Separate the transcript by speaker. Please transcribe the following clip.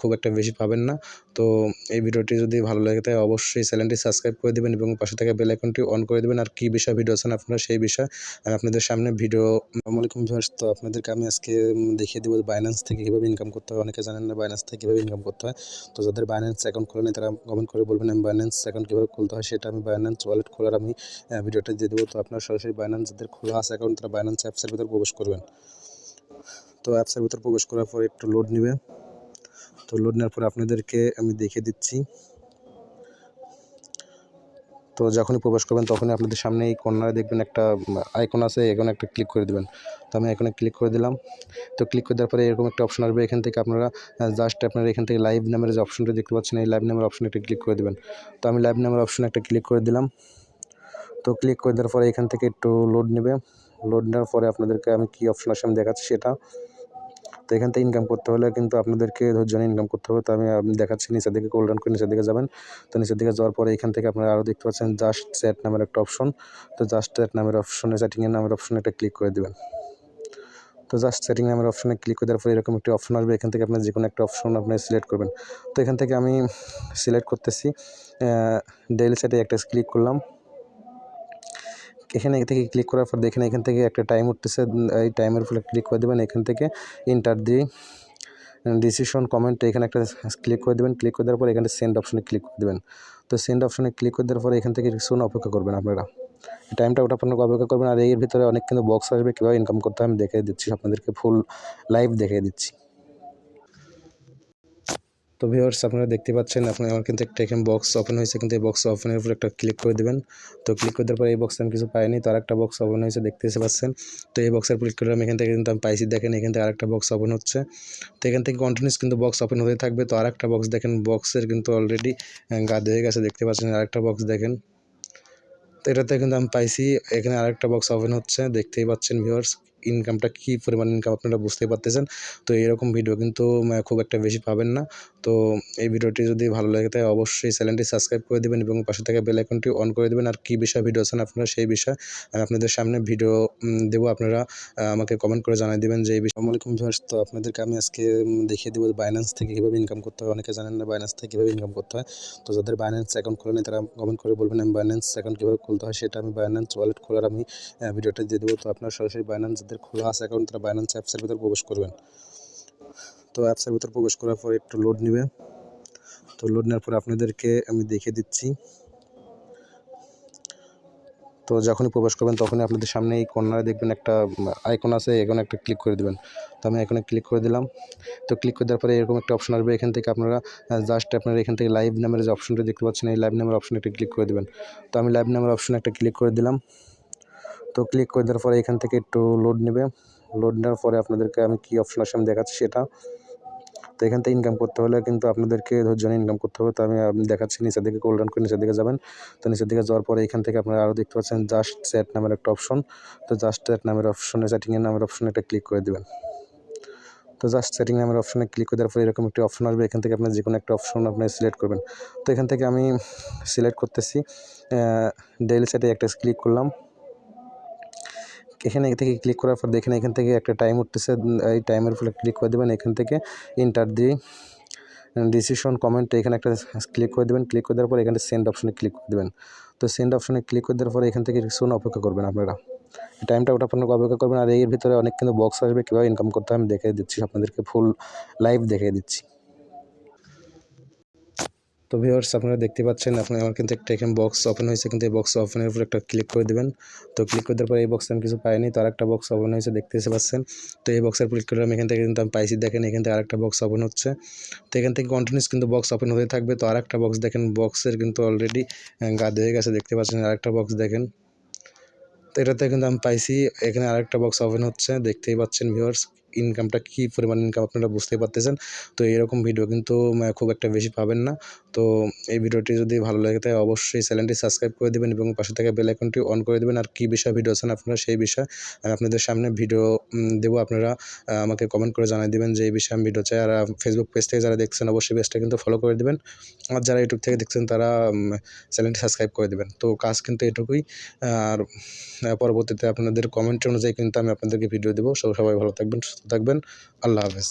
Speaker 1: খুব একটা বেশি পাবেন না। তো এই ভিডিওটি যদি ভালো লাগে থাকে অবশ্যই চ্যানেলটি সাবস্ক্রাইব করে দেবেন এবং পাশে থাকা বেল আইকনটি অন করে দেবেন। আর কী বিষয়, ভিডিও আছেন আপনারা, সেই বিষয়ে। আমি আপনাদের সামনে ভিডিও আলাইকুম তো আপনাদেরকে আমি আজকে দেখিয়ে দেবো বাইন্যান্স থেকে কীভাবে ইনকাম করতে হয়। অনেকে জানেন না বাইন্যান্স থেকে কীভাবে ইনকাম করতে হয়। তো যাদের বাইন্যান্স অ্যাকাউন্ট খোলেনি তারা কমেন্ট করে বলবেন, আমি বাইন্যান্স অ্যাকাউন্ট কীভাবে খুলতে হয়? সেটা আমি বাইন্যান্স ওয়ালেট খোলার আমি ভিডিওটা দিয়ে দেবো। তো আপনারা সরাসরি বাইন্যান্স যাদের খোলা আছে অ্যাকাউন্ট তারা বাইন্যান্স অ্যাপসের ভিতর প্রবেশ করবেন। তো অ্যাপসের ভিতর প্রবেশ করার পর একটু লোড নেবে। তো লোড নেওয়ার পরে আপনাদেরকে আমি দেখিয়ে দিচ্ছি। তো যখনই প্রবেশ করবেন তখনই আপনাদের সামনে এই কর্নারে দেখবেন একটা আইকন আছে, এখানে একটা ক্লিক করে দেবেন। তো আমি এখানে ক্লিক করে দিলাম। তো ক্লিক করে দেওয়ার পরে এরকম একটা অপশন আসবে। এখান থেকে আপনারা জাস্ট আপনারা এখান থেকে লাইভ নামের যে অপশনটা দেখতে পাচ্ছেন, এই লাইভ নামের অপশনে একটা ক্লিক করে দেবেন। তো আমি লাইভ নামের অপশনে একটা ক্লিক করে দিলাম। তো ক্লিক করে দেওয়ার পরে এখান থেকে একটু লোড নেবে। লোড নেওয়ার পরে আপনাদেরকে আমি কী অপশন আসে আমি দেখাচ্ছি সেটা তো এখান থেকে ইনকাম করতে হলে কিন্তু আপনাদেরকে ধৈর্য নিয়ে ইনকাম করতে হবে। তো আমি দেখাচ্ছি, নিচের দিকে কোল্ড ডাউন করে নিচের দিকে যাবেন। তো নিচের দিকে যাওয়ার পরে এখান থেকে আপনারা আরও দেখতে পাচ্ছেন জাস্ট চ্যাট নামের একটা অপশন তো জাস্ট চ্যাট নামের অপশনে চ্যাটিংয়ের নামের অপশনে একটা ক্লিক করে দেবেন। তো জাস্ট সেটিং নামের অপশনে ক্লিক করে দেওয়ার পরে এরকম একটি অপশন আসবে। এখান থেকে আপনার যে কোনো একটা অপশন আপনি সিলেক্ট করবেন। তো এখান থেকে আমি সিলেক্ট করতেছি। ডেইলি সেটে একটা ক্লিক করলাম। এখানে থেকে ক্লিক করার পর দেখেন এখান থেকে একটা টাইম উঠতেছে এই টাইমের উপরে ক্লিক করে দেবেন, এখান থেকে ইন্টার দিয়ে ডিসিশন কমেন্ট এখানে একটা ক্লিক করে দেবেন ক্লিক করে দেওয়ার পর এখানে সেন্ড অপশনে ক্লিক করে দেবেন। তো সেন্ড অপশনে ক্লিক করে দেওয়ার পরে এখান থেকে কিছুক্ষণ অপেক্ষা করবেন আপনারা। টাইমটা ওটা আপনাকে অপেক্ষা করবেন, আর এর ভিতরে অনেক কিন্তু বক্স আসবে, কীভাবে ইনকাম করতে হয় আমি দেখিয়ে দিচ্ছি, আপনাদেরকে ফুল লাইভ দেখিয়ে দিচ্ছি। তো ভিউয়ার্স আপনারা দেখতে পাচ্ছেন আপনার আমার কিন্তু একটা এখানে বক্স ওপেন হয়েছে। কিন্তু এই বক্স ওপেনের উপর একটা ক্লিক করে দেবেন। তো ক্লিক করে দেওয়ার পর এই বক্সে আমি কিছু পাইনি, তো আরেকটা বক্স ওপেন হয়েছে দেখতে পাচ্ছেন। তো এই বক্সের ক্লিক করলাম এখান থেকে কিন্তু আমি পাইছি, দেখেন এখান থেকে আরেকটা বক্স ওপেন হচ্ছে। তো এখান থেকে কন্টিনিউস কিন্তু বক্স ওপেন হতে থাকবে। তো আরেকটা বক্স দেখেন বক্সের কিন্তু অলরেডি গাদ হয়ে গেছে, দেখতে পাচ্ছেন। আরেকটা বক্স দেখেন। তো এটাতে কিন্তু আমি পাইছি, এখানে আরেকটা বক্স ওপেন হচ্ছে, দেখতেই পাচ্ছেন ভিউয়ার্স ইনকামটা কী পরিমাণ ইনকাম আপনারা বুঝতেই পারতেছেন। তো এরকম ভিডিও কিন্তু খুব একটা বেশি পাবেন না। তো এই ভিডিওটি যদি ভালো লাগে থাকে অবশ্যই চ্যানেলটি সাবস্ক্রাইব করে দেবেন এবং পাশে থাকা বেল আইকনটি অন করে দেবেন। আর কী বিষয় ভিডিও আছেন আপনারা সেই বিষয়ে, আমি আপনাদের সামনে ভিডিও দেবো। আপনারা আমাকে কমেন্ট করে জানিয়ে দেবেন যে এই বিষয়। আসসালামাইকুম ভিউয়ার্স তো আপনাদেরকে আমি আজকে দেখিয়ে দেবো বাইন্যান্স থেকে কীভাবে ইনকাম করতে হয়। অনেকে জানেন না বাইন্যান্স থেকে কীভাবে ইনকাম করতে হয়। তো যাদের বাইন্যান্স অ্যাকাউন্ট খোলেনি তারা কমেন্ট করে বলবেন, আমি বাইন্যান্স অ্যাকাউন্ট কীভাবে খুলতে হয়? সেটা আমি বাইন্যান্স ওয়ালেট খোলার আমি ভিডিওটা দিয়ে দেবো। তো আপনারা সরাসরি বাইন্যান্স যাদের খোলা আছে অ্যাকাউন্ট তারা বাইন্যান্স অ্যাপসের ভিতর প্রবেশ করবেন। তো অ্যাপসের ভিতর প্রবেশ করার পর একটু লোড নেবে। তো লোড নেওয়ার পরে আপনাদেরকে আমি দেখিয়ে দিচ্ছি। তো যখনই প্রবেশ করবেন, তখনই আপনাদের সামনে এই কর্নারে দেখবেন একটা আইকন আছে, এখানে একটা ক্লিক করে দেবেন। তো আমি এখানে ক্লিক করে দিলাম। তো ক্লিক করে দেওয়ার পরে এরকম একটা অপশন আসবে। এখান থেকে আপনারা জাস্ট আপনারা এখান থেকে লাইভ নামের যে অপশনটা দেখতে পাচ্ছেন, এই লাইভ নামের অপশনে একটা ক্লিক করে দেবেন। তো আমি লাইভ নামের অপশনে একটা ক্লিক করে দিলাম। তো ক্লিক করে দেওয়ার পরে এখান থেকে একটু লোড নেবে। লোড নেওয়ার পরে আপনাদেরকে আমি কী অপশন আসে আমি দেখাচ্ছি সেটা। তো এখান থেকে ইনকাম করতে হলে কিন্তু আপনাদেরকে ধৈর্য ইনকাম করতে হবে। তো আমি দেখাচ্ছি, নিচের দিকে কোল্ড ডাউন করে নিচের দিকে যাবেন। তো নিচের দিকে যাওয়ার পরে এখান থেকে আপনারা আরও দেখতে পাচ্ছেন জাস্ট চ্যাট নামের একটা অপশন তো জাস্ট চ্যাট নামের অপশনে চ্যাটিংয়ের নামের অপশনে একটা ক্লিক করে দেবেন। তো জাস্ট সেটিং নামের অপশনে ক্লিক করে দেওয়ার পরে এরকম একটি অপশন আসবে। এখান থেকে আপনার যে কোনো একটা অপশন আপনি সিলেক্ট করবেন। তো এখান থেকে আমি সিলেক্ট করতেছি। ডেইলি সেটে একটা ক্লিক করলাম। এখানে থেকে ক্লিক করার পর দেখেন এখান থেকে একটা টাইম উঠতেছে এই টাইমের উপরে ক্লিক করে দেবেন, এখান থেকে ইন্টার দিয়ে ডিসিশন কমেন্ট এখানে একটা ক্লিক করে দেবেন ক্লিক করে দেওয়ার পর এখানে সেন্ড অপশনে ক্লিক করে দেবেন। তো সেন্ড অপশনে ক্লিক করে দেওয়ার পরে এখান থেকে কিছুক্ষণ অপেক্ষা করবেন আপনারা। টাইমটা ওটা আপনাকে অপেক্ষা করবেন, আর এর ভিতরে অনেক কিন্তু বক্স আসবে, কীভাবে ইনকাম করতে হয় আমি দেখিয়ে দিচ্ছি, আপনাদেরকে ফুল লাইভ দেখিয়ে দিচ্ছি। তো ভিউয়ার্স আপনারা দেখতে পাচ্ছেন, আপনার আমার কিন্তু একটা এখানে বক্স ওপেন হয়েছে। কিন্তু এই বক্স ওপেনের উপর একটা ক্লিক করে দেবেন। তো ক্লিক করে দেওয়ার পর এই বক্সে আমি কিছু পাইনি, তো আরেকটা বক্স ওপেন হয়েছে দেখতে এসে পাচ্ছেন। তো এই বক্সের ক্লিক করলাম, এখান থেকে কিন্তু আমি পাইছি। দেখেন, এখান থেকে আরেকটা বক্স ওপেন হচ্ছে। তো এখান থেকে কন্টিনিউস কিন্তু বক্স ওপেন হতে থাকবে। তো আরেকটা বক্স দেখেন বক্সের কিন্তু অলরেডি গাদ হয়ে গেছে, দেখতে পাচ্ছেন। আরেকটা বক্স দেখেন। তো এটাতে কিন্তু আমি পাইছি। এখানে আরেকটা বক্স ওপেন হচ্ছে, দেখতেই পাচ্ছেন ভিউয়ার্স ইনকামটা কী পরিমাণ ইনকাম আপনারা বুঝতেই পারতেছেন। তো এরকম ভিডিও কিন্তু খুব একটা বেশি পাবেন না। তো এই ভিডিওটি যদি ভালো লাগে থাকে অবশ্যই চ্যানেলটি সাবস্ক্রাইব করে দেবেন এবং পাশে থাকা বেল আইকনটি অন করে দেবেন। আর কী বিষয় ভিডিও আছেন আপনারা সেই বিষয়ে, আমি আপনাদের সামনে ভিডিও দেবো। আপনারা আমাকে কমেন্ট করে জানিয়ে দেবেন যে এই বিষয়ে আমি ভিডিও চাই। আর ফেসবুক পেজ থেকে যারা দেখছেন, অবশ্যই পেজটা কিন্তু ফলো করে দেবেন। আর যারা ইউটিউব থেকে দেখছেন, তারা চ্যানেলটি সাবস্ক্রাইব করে দেবেন। তো কাজ কিন্তু এটুকুই। আর পরবর্তীতে আপনাদের কমেন্ট অনুযায়ী কিন্তু আমি আপনাদেরকে ভিডিও দেবো। সব সবাই ভালো থাকবেন, সুস্থ থাকবেন। আল্লাহ হাফেজ।